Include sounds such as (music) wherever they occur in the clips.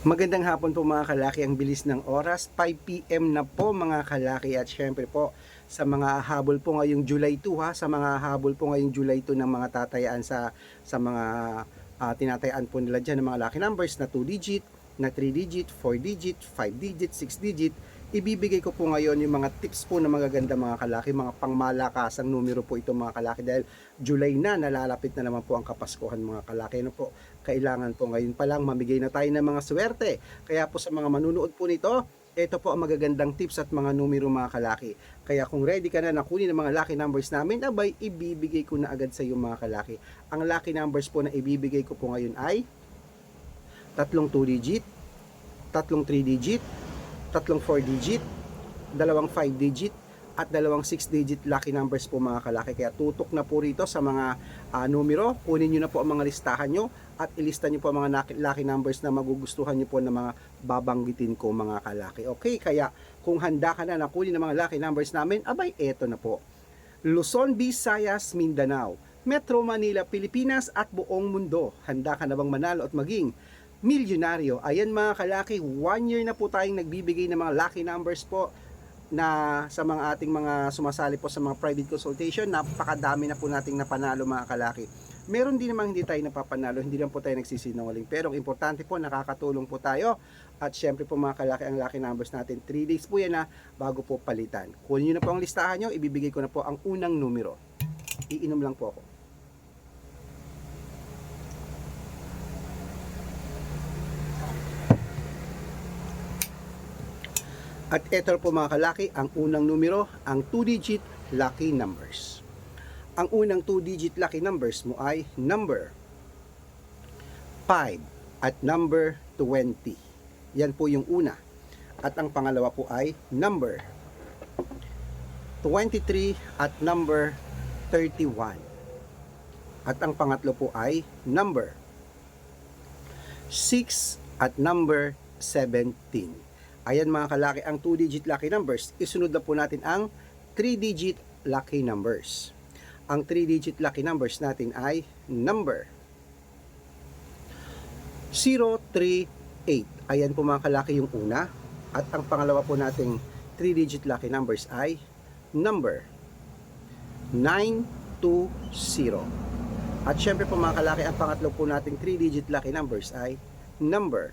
Magandang hapon po mga kalaki, ang bilis ng oras, 5pm na po mga kalaki. At syempre po sa mga habol po ngayong July 2 ha, sa mga habol po ngayong July 2 ng mga tatayaan sa sa mga ah, tinatayaan po nila dyan ng mga lucky numbers na 2 digit, na 3 digit, 4 digit, 5 digit, 6 digit, ibibigay ko po ngayon yung mga tips po na magaganda mga kalaki, mga pangmalakasang numero po ito mga kalaki dahil July na, nalalapit na naman po ang Kapaskuhan mga kalaki. Ano po, kailangan po ngayon pa lang mamigay na tayo ng mga swerte. Kaya po sa mga manunood po nito, ito po ang magagandang tips at mga numero mga kalaki. Kaya kung ready ka na na kunin ang mga lucky numbers namin, abay, ibibigay ko na agad sa iyo mga kalaki. Ang lucky numbers po na ibibigay ko po ngayon ay tatlong 2 digit, tatlong 3 digit, tatlong 4 digit, dalawang 5 digit, at dalawang 6 digit lucky numbers po mga kalaki. Kaya tutok na po rito sa mga ah, numero. Kunin nyo na po ang mga listahan nyo at ilista nyo po ang mga lucky- numbers na magugustuhan nyo po na mga babanggitin ko mga kalaki. Okay, kaya kung handa ka na na kunin ang mga lucky numbers namin, abay, eto na po. Luzon, Visayas, Mindanao, Metro Manila, Pilipinas at buong mundo. Handa ka na bang manalo at maging milyonaryo? Ayan mga kalaki, one year na po tayong nagbibigay ng mga lucky numbers po na sa mga ating mga sumasali po sa mga private consultation, napakadami na po nating napanalo mga kalaki. Meron din namang hindi tayo napapanalo, hindi lang po tayo nagsisinungaling. Pero ang importante po, nakakatulong po tayo. At syempre po mga kalaki, ang lucky numbers natin, 3 days po yan na bago po palitan. Kunin nyo na po ang listahan nyo, ibibigay ko na po ang unang numero. Iinom lang po ako. At ito po mga kalaki, ang unang numero, ang 2-digit lucky numbers. Ang unang 2-digit lucky numbers mo ay number 5 at number 20. Yan po yung una. At ang pangalawa po ay number 23 at number 31. At ang pangatlo po ay number 6 at number 17. Ayan mga kalaki, ang 2-digit lucky numbers. Isunod na po natin ang 3-digit lucky numbers. Ang 3-digit lucky numbers natin ay number 038. Ayan po mga kalaki yung una. At ang pangalawa po nating 3-digit lucky numbers ay number 920. At syempre po mga kalaki, ang pangatlo po nating 3-digit lucky numbers ay number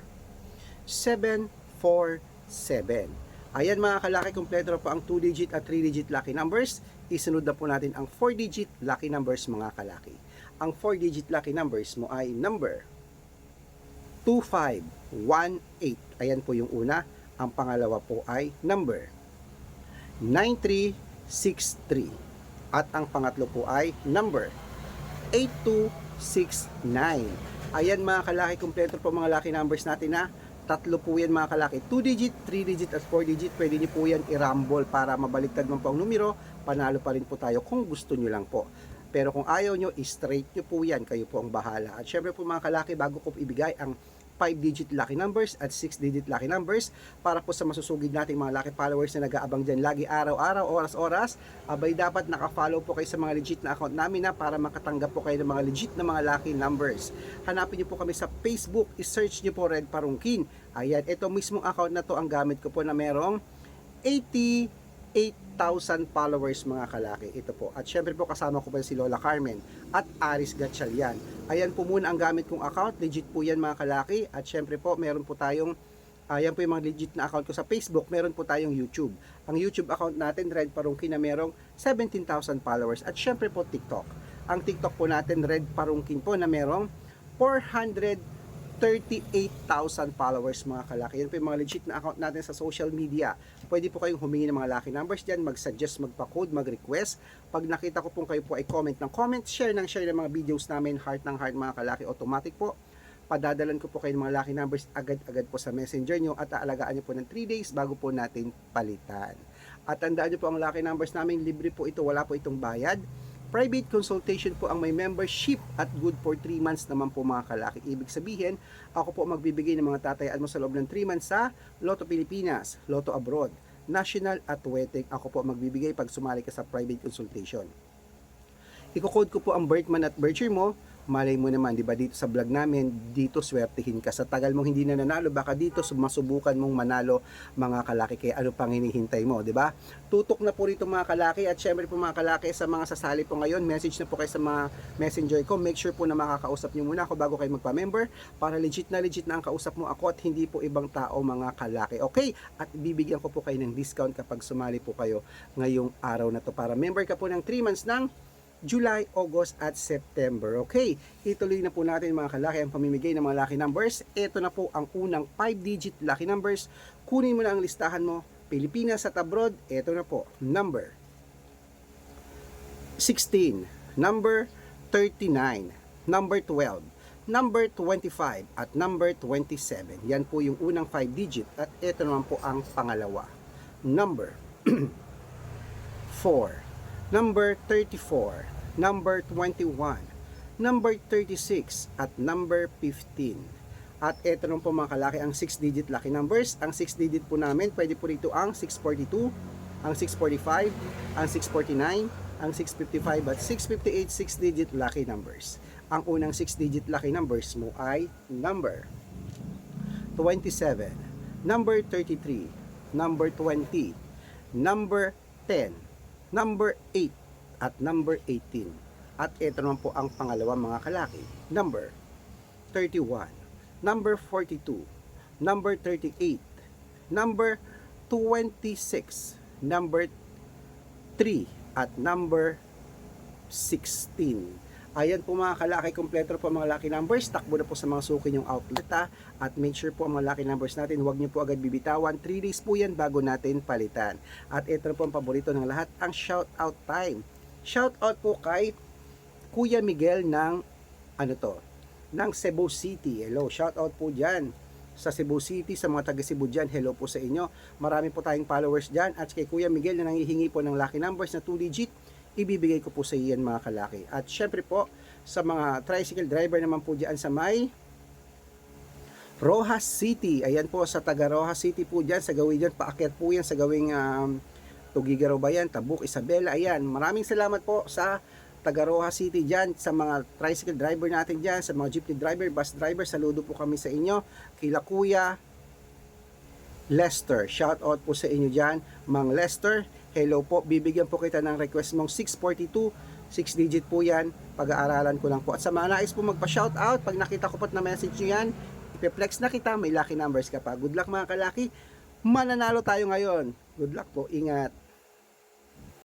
747. Ayan mga kalaki, kompleto na po ang 2-digit at 3-digit lucky numbers. Isunod na po natin ang 4-digit lucky numbers mga kalaki. Ang 4-digit lucky numbers mo ay number 2518. Ayan po yung una. Ang pangalawa po ay number 9363. At ang pangatlo po ay number 8269. Ayan mga kalaki, kompleto po mga lucky numbers natin na tatlo po yan mga kalaki. 2 digit, 3 digit at 4 digit. Pwede niyo po yan i-rumble para mabaliktad man po ang numero. Panalo pa rin po tayo kung gusto niyo lang po. Pero kung ayaw nyo, i-straight nyo po yan. Kayo po ang bahala. At syempre po mga kalaki, bago ko ibigay ang 5-digit lucky numbers at 6-digit lucky numbers para po sa masusugid nating mga lucky followers na nag-aabang dyan lagi araw-araw, oras-oras. Abay dapat naka-follow po kayo sa mga legit na account namin na para makatanggap po kayo ng mga legit na mga lucky numbers. Hanapin niyo po kami sa Facebook i-search niyo po Red Parungkin. Ayan, ito mismong account na to ang gamit ko po na merong 88,000 followers mga kalaki. Ito po. At syempre po kasama ko pa si Lola Carmen at Aris Gatchalian. Ayan po muna ang gamit kong account. Legit po yan mga kalaki. At syempre po meron po tayong Ayan po yung mga legit na account ko sa Facebook. Meron po tayong YouTube. Ang YouTube account natin, Red Parungkin, na merong 17,000 followers. At syempre po TikTok. Ang TikTok po natin, Red Parungkin po, na merong 438,000 followers mga kalaki. Yan po yung mga legit na account natin sa social media. Pwede po kayong humingi ng mga lucky numbers dyan, mag-suggest, magpa-code, mag-request. Pag nakita ko po kayo po ay comment ng comment, share ng share ng mga videos namin, heart ng heart mga kalaki, automatic po. Padadalan ko po kayo ng mga lucky numbers agad-agad po sa messenger nyo at aalagaan nyo po ng 3 days bago po natin palitan. At tandaan nyo po ang lucky numbers namin, libre po ito, wala po itong bayad. Private consultation po ang may membership at good for 3 months naman po mga kalaki. Ibig sabihin, ako po magbibigay ng mga tatayaan mo sa loob ng 3 months sa Lotto Pilipinas, Lotto Abroad, National at Wetek. Ako po magbibigay pag sumali ka sa private consultation. Iko-code ko po ang birth month at birth year mo malay mo naman, di ba, dito sa vlog namin, dito swertihin ka. Sa tagal mong hindi na nanalo, baka dito masubukan mong manalo mga kalaki. Kaya ano pang hinihintay mo, di ba? Tutok na po rito mga kalaki at syempre po mga kalaki sa mga sasali po ngayon, message na po kayo sa mga messenger ko. Make sure po na makakausap nyo muna ako bago kayo magpa-member para legit na legit na ang kausap mo ako at hindi po ibang tao mga kalaki. Okay? At bibigyan ko po kayo ng discount kapag sumali po kayo ngayong araw na to para member ka po ng 3 months ng July, August at September. Okay, ituloy na po natin mga kalaki ang pamimigay ng mga lucky numbers. Ito na po ang unang 5-digit lucky numbers. Kunin mo na ang listahan mo. Pilipinas at abroad, ito na po. Number 16, number 39, number 12, number 25 at number 27. Yan po yung unang 5 digit at ito naman po ang pangalawa. Number (clears throat) 4, number 34, number 21, number 36 at number 15. At ito naman po mga kalaki ang 6 digit lucky numbers. Ang 6 digit po namin, pwede po rito ang 642, ang 645, ang 649, ang 655 at 658 6 digit lucky numbers. Ang unang 6 digit lucky numbers mo ay number 27, number 33, number 20, number 10, number 8, at number 18. At ito naman po ang pangalawa mga kalaki. Number 31, number 42, number 38, number 26, number 3, at number 16. Ayan po mga kalaki, kompleto po mga lucky numbers. Takbo na po sa mga suki yung outlet ha. At make sure po ang mga lucky numbers natin, huwag niyo po agad bibitawan. 3 days po yan bago natin palitan. At ito po ang paborito ng lahat, ang shout out time. Shout out po kay Kuya Miguel ng ano to, ng Cebu City. Hello, shout out po diyan sa Cebu City, sa mga taga Cebu dyan, hello po sa inyo. Marami po tayong followers dyan. At kay Kuya Miguel na nangihingi po ng lucky numbers na 2 digit, ibibigay ko po sa iyan mga kalaki. At syempre po, sa mga tricycle driver naman po dyan sa may Rojas City. Ayan po sa taga Rojas City po dyan, sa gawin dyan, paakyat po yan sa gawing um, Tugigaraw Bayan, Tabuk, Isabela. Ayan, maraming salamat po sa taga Rojas City dyan, sa mga tricycle driver natin dyan, sa mga jeepney driver, bus driver, saludo po kami sa inyo. Kila Kuya Lester, shout out po sa inyo dyan. Mang Lester, hello po, bibigyan po kita ng request mong 642, 6 digit po yan, pag-aaralan ko lang po. At sa mga nais po magpa-shout out, pag nakita ko po na message nyo yan, ipiplex na kita, may lucky numbers ka pa. Good luck mga kalaki, mananalo tayo ngayon. Good luck po, ingat.